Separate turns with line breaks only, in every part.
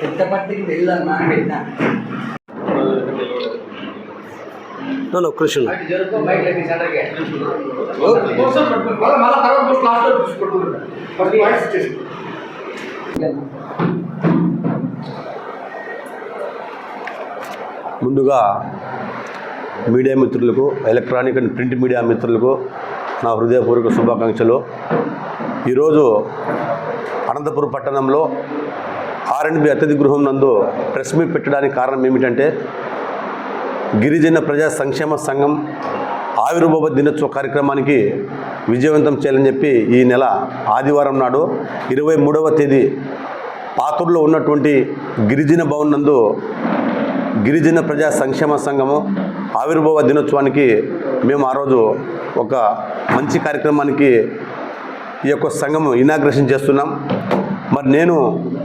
திட்டப்பட்டுக்கு வெளில நான் என்ன నో నో కృష్ణ
ముందుగా మీడియా మిత్రులకు ఎలక్ట్రానిక్ అండ్ ప్రింట్ మీడియా మిత్రులకు నా హృదయపూర్వక శుభాకాంక్షలు. ఈరోజు అనంతపురం పట్టణంలో ఆర్ఎండ్బి అతిథి గృహం నందు ప్రెస్ మీట్ పెట్టడానికి కారణం ఏమిటంటే గిరిజన ప్రజా సంక్షేమ సంఘం ఆవిర్భావ దినోత్సవ కార్యక్రమానికి విజయవంతం చేయాలని చెప్పి ఈ నెల ఆదివారం నాడు ఇరవై మూడవ తేదీ పాతూరులో ఉన్నటువంటి గిరిజన భవన్ నందు గిరిజన ప్రజా సంక్షేమ సంఘము ఆవిర్భావ దినోత్సవానికి మేము ఆ రోజు ఒక మంచి కార్యక్రమానికి ఈ యొక్క సంఘము ఇనాగ్రేషన్ చేస్తున్నాం. మరి నేను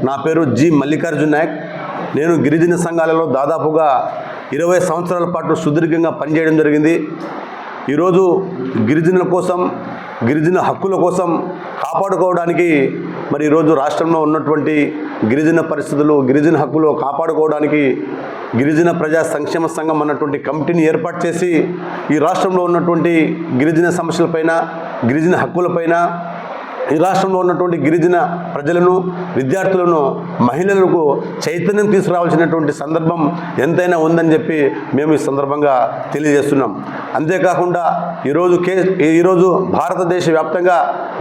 నా పేరు జి మల్లికార్జున్ నాయక్. నేను గిరిజన సంఘాలలో దాదాపుగా ఇరవై సంవత్సరాల పాటు సుదీర్ఘంగా పనిచేయడం జరిగింది. ఈరోజు గిరిజనుల కోసం గిరిజన హక్కుల కోసం కాపాడుకోవడానికి మరి ఈరోజు రాష్ట్రంలో ఉన్నటువంటి గిరిజన పరిస్థితులు గిరిజన హక్కులు కాపాడుకోవడానికి గిరిజన ప్రజా సంక్షేమ సంఘం అన్నటువంటి కమిటీని ఏర్పాటు చేసి ఈ రాష్ట్రంలో ఉన్నటువంటి గిరిజన సమస్యలపైన గిరిజన హక్కులపైన ఈ రాష్ట్రంలో ఉన్నటువంటి గిరిజన ప్రజలను విద్యార్థులను మహిళలకు చైతన్యం తీసుకురావాల్సినటువంటి సందర్భం ఎంతైనా ఉందని చెప్పి మేము ఈ సందర్భంగా తెలియజేస్తున్నాం. అంతేకాకుండా ఈరోజు కే ఈరోజు భారతదేశ వ్యాప్తంగా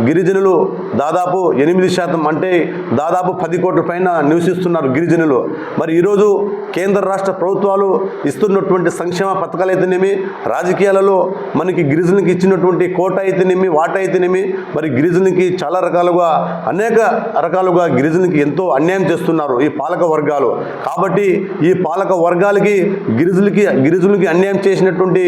గిరిజనులు దాదాపు ఎనిమిది శాతం అంటే దాదాపు పది కోట్ల పైన నివసిస్తున్నారు గిరిజనులు. మరి ఈరోజు కేంద్ర రాష్ట్ర ప్రభుత్వాలు ఇస్తున్నటువంటి సంక్షేమ పథకాలు అయితేనేమి రాజకీయాలలో మనకి గిరిజనులకు ఇచ్చినటువంటి కోట అయితేనేమి వాట అయితేనేమి మరి గిరిజనులకి చాలా రకాలుగా అనేక రకాలుగా గిరిజనులకి ఎంతో అన్యాయం చేస్తున్నారు ఈ పాలక వర్గాలు. కాబట్టి ఈ పాలక వర్గాలకి గిరిజులకి గిరిజులకి అన్యాయం చేసినటువంటి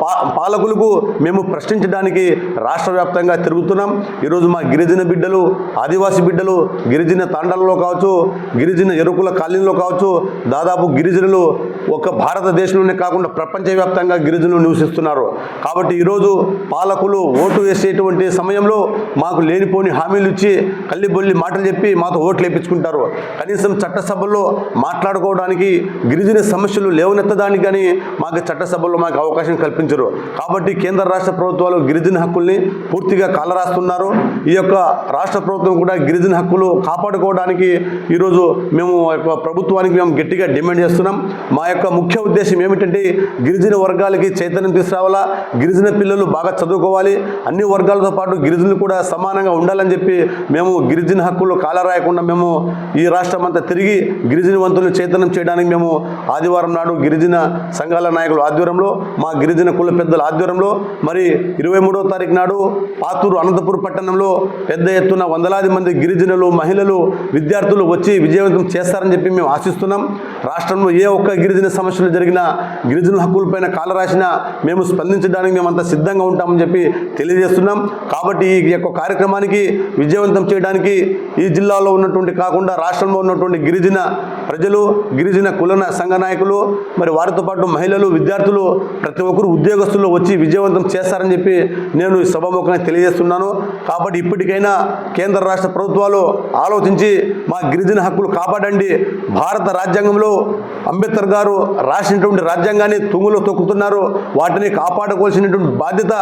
పా పాలకులకు మేము ప్రశ్నించడానికి రాష్ట్ర వ్యాప్తంగా తిరుగుతున్నాం. ఈరోజు మా గిరిజన బిడ్డలు ఆదివాసీ బిడ్డలు గిరిజన తాండాలలో కావచ్చు గిరిజన ఎరుకుల కాలనీలో కావచ్చు దాదాపు గిరిజనులు ఒక భారతదేశంలోనే కాకుండా ప్రపంచవ్యాప్తంగా గిరిజనులు నివసిస్తున్నారు. కాబట్టి ఈరోజు పాలకులు ఓటు వేసేటువంటి సమయంలో మాకు లేనిపోని హామీలు ఇచ్చి కల్లిబొల్లి మాటలు చెప్పి మాతో ఓట్లు వేయించుకుంటారు కనీసం చట్టసభల్లో మాట్లాడుకోవడానికి గిరిజన సమస్యలు లేవనెత్తడానికి కానీ మాకు చట్టసభల్లో మాకు అవకాశం కల్పించరు. కాబట్టి కేంద్ర రాష్ట్ర ప్రభుత్వాలు గిరిజన హక్కుల్ని పూర్తిగా కాలరాస్తున్నారు. ఈ యొక్క రాష్ట్ర ప్రభుత్వం కూడా గిరిజన హక్కులు కాపాడుకోవడానికి ఈరోజు మేము యొక్క ప్రభుత్వానికి మేము గట్టిగా డిమాండ్ చేస్తున్నాం. మా యొక్క ముఖ్య ఉద్దేశం ఏమిటంటే గిరిజన వర్గాలకి చైతన్యం తీసుకురావాలా? గిరిజన పిల్లలు బాగా చదువుకోవాలి. అన్ని వర్గాలతో పాటు గిరిజనులు కూడా సమానంగా ఉండాలని చెప్పి మేము గిరిజన హక్కులు కాలరాయకుండా మేము ఈ రాష్ట్రం అంతా తిరిగి గిరిజన వంతులను చైతన్యం చేయడానికి మేము ఆదివారం నాడు గిరిజన సంఘాల నాయకుల ఆధ్వర్యంలో మా గిరిజన కుల పెద్దల ఆధ్వర్యంలో మరి ఇరవై మూడో తారీఖు నాడు పాతూరు అనంతపురం పట్టణంలో పెద్ద ఎత్తున వందలాది మంది గిరిజనులు మహిళలు విద్యార్థులు వచ్చి విజయవంతం చేస్తారని చెప్పి మేము ఆశిస్తున్నాం. రాష్ట్రంలో ఏ ఒక్క గిరిజన సమస్యలు జరిగినా గిరిజనుల హక్కులపైన కాల రాసినా మేము స్పందించడానికి మేమంతా సిద్ధంగా ఉంటామని చెప్పి తెలియజేస్తున్నాం. కాబట్టి ఈ యొక్క కార్యక్రమానికి విజయవంతం చేయడానికి ఈ జిల్లాలో ఉన్నటువంటి కాకుండా రాష్ట్రంలో ఉన్నటువంటి గిరిజన ప్రజలు గిరిజన కులన సంఘ నాయకులు మరి వారితో పాటు మహిళలు విద్యార్థులు ప్రతి ఒక్కరు ఉద్యోగస్తులు వచ్చి విజయవంతం చేస్తారని చెప్పి నేను ఈ సభాముఖంగా తెలియజేస్తున్నాను. కాబట్టి ఇప్పటికైనా కేంద్ర రాష్ట్ర ప్రభుత్వాలు ఆలోచించి మా గిరిజన హక్కులు కాపాడండి. భారత రాజ్యాంగంలో అంబేద్కర్ గారు రాసినటువంటి రాజ్యాంగాన్ని తుంగులో తొక్కుతున్నారు. వాటిని కాపాడుకోవాల్సినటువంటి బాధ్యత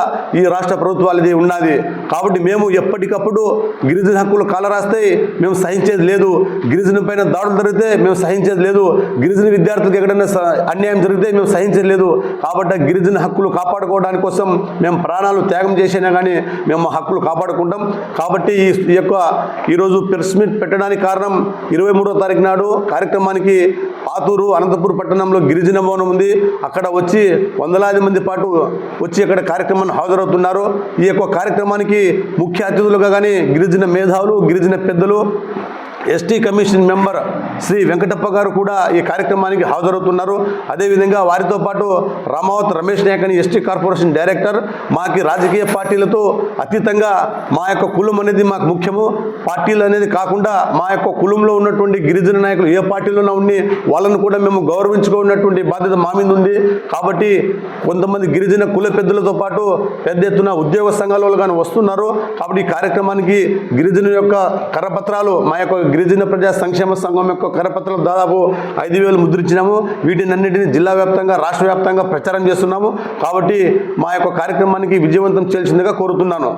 ఈ రాష్ట్ర ప్రభుత్వాలది ఉన్నది. కాబట్టి మేము ఎప్పటికప్పుడు గిరిజన హక్కులు కాలరాస్తే మేము సహించేది లేదు. గిరిజన పైన దాడులు జరిగితే మేము సహించేది లేదు గిరిజన విద్యార్థులకు ఎక్కడైనా స- అన్యాయం జరిగితే మేము సహించేది లేదు కాబట్టి గిరిజన హక్కులు కాపాడుకోవడానికి కోసం మేము ప్రాణాలు త్యాగం చేసినా కానీ మేము హక్కులు కాపాడుకుంటాం. కాబట్టి ఈ యొక్క ఈరోజు ప్రెస్ మీట్ పెట్టడానికి కారణం ఇరవై మూడో తారీఖు నాడు కార్యక్రమానికి పాతూరు అనంతపూర్ పట్టణంలో గిరిజన భవనం ఉంది. అక్కడ వచ్చి వందలాది మంది పాటు వచ్చి ఇక్కడ కార్యక్రమాన్ని హాజరవుతున్నారు. ఈ యొక్క కార్యక్రమానికి ముఖ్య అతిథులుగా కానీ గిరిజన మేధావులు గిరిజన పెద్దలు ST commission member Shri Venkatappa garu కూడా ఈ కార్యక్రమానికి హాజరవుతున్నారు. అదేవిధంగా వారితో పాటు రామావత్ రమేష్ నాయక్ అని ఎస్టీ కార్పొరేషన్ డైరెక్టర్ మాకి రాజకీయ పార్టీలతో అతీతంగా మా యొక్క కులం అనేది మాకు ముఖ్యము. పార్టీలు అనేది కాకుండా మా యొక్క కులంలో ఉన్నటువంటి గిరిజన నాయకులు ఏ పార్టీలోనే ఉండి వాళ్ళను కూడా మేము గౌరవించుకున్నటువంటి బాధ్యత మా మీద ఉంది. కాబట్టి కొంతమంది గిరిజన కుల పెద్దలతో పాటు పెద్ద ఎత్తున ఉద్యోగ సంఘాల వాళ్ళు కానీ వస్తున్నారు. కాబట్టి ఈ కార్యక్రమానికి గిరిజన యొక్క కరపత్రాలు మా యొక్క గిరిజన ప్రజా సంక్షేమ సంఘం యొక్క కరపత్రం దాదాపు ఐదు వేలు ముద్రించినాము. వీటినన్నింటినీ జిల్లా వ్యాప్తంగా రాష్ట్ర వ్యాప్తంగా ప్రచారం చేస్తున్నాము. కాబట్టి మా యొక్క కార్యక్రమానికి విజయవంతం చేయాల్సిందిగా కోరుతున్నాను.